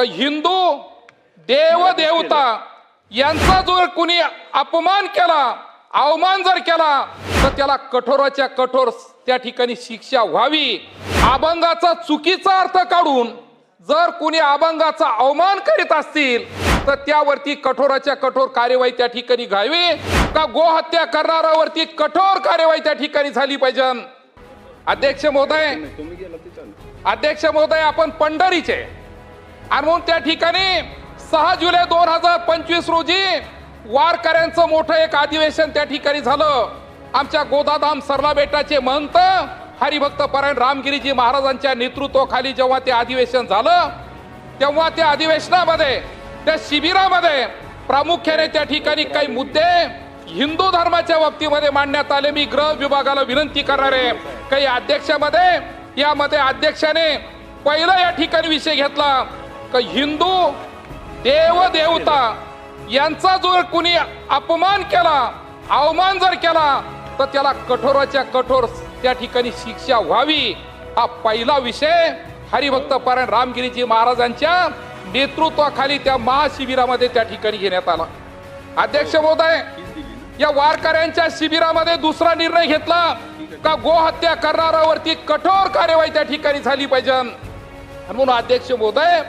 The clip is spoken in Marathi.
का हिंदू देव देवता यांचा जर कुणी अपमान केला अवमान जर केला तर त्याला कठोराच्या कठोर त्या ठिकाणी शिक्षा व्हावी. अभंगाचा चुकीचा अर्थ काढून जर कुणी अभंगाचा अवमान करीत असतील तर त्यावरती कठोराच्या कठोर कार्यवाही त्या ठिकाणी घ्यावी. का गोहत्या करणाऱ्यावरती कठोर कार्यवाही त्या ठिकाणी झाली पाहिजे? अध्यक्ष महोदय अध्यक्ष महोदय आपण पंढरीचे. आणि म्हणून त्या ठिकाणी सहा जुलै दोन हजार पंचवीस रोजी वारकऱ्यांचं मोठं एक अधिवेशन त्या ठिकाणी झालं. आमच्या गोदाधाम सरला बेटाचे महंत हरिभक्त परायण रामगिरीजी महाराजांच्या नेतृत्वाखाली जेव्हा ते अधिवेशन झालं तेव्हा त्या अधिवेशनामध्ये त्या शिबिरामध्ये प्रामुख्याने त्या ठिकाणी काही मुद्दे हिंदू धर्माच्या बाबतीमध्ये मांडण्यात आले. मी गृह विभागाला विनंती करणार आहे काही अध्यक्षामध्ये यामध्ये अध्यक्षाने पहिला या ठिकाणी विषय घेतला. का हिंदू देव देवता यांचा जर कुणी अपमान केला अवमान जर केला तर त्याला कठोराच्या कठोर त्या ठिकाणी शिक्षा व्हावी. हा पहिला विषय हरिभक्त पारायण रामगिरीजी महाराजांच्या नेतृत्वाखाली त्या महाशिबिरामध्ये त्या ठिकाणी घेण्यात आला. अध्यक्ष महोदय या वारकऱ्यांच्या शिबिरामध्ये दुसरा निर्णय घेतला का गोहत्या करणाऱ्यावरती कठोर कार्यवाही त्या ठिकाणी झाली पाहिजे? म्हणून अध्यक्ष महोदय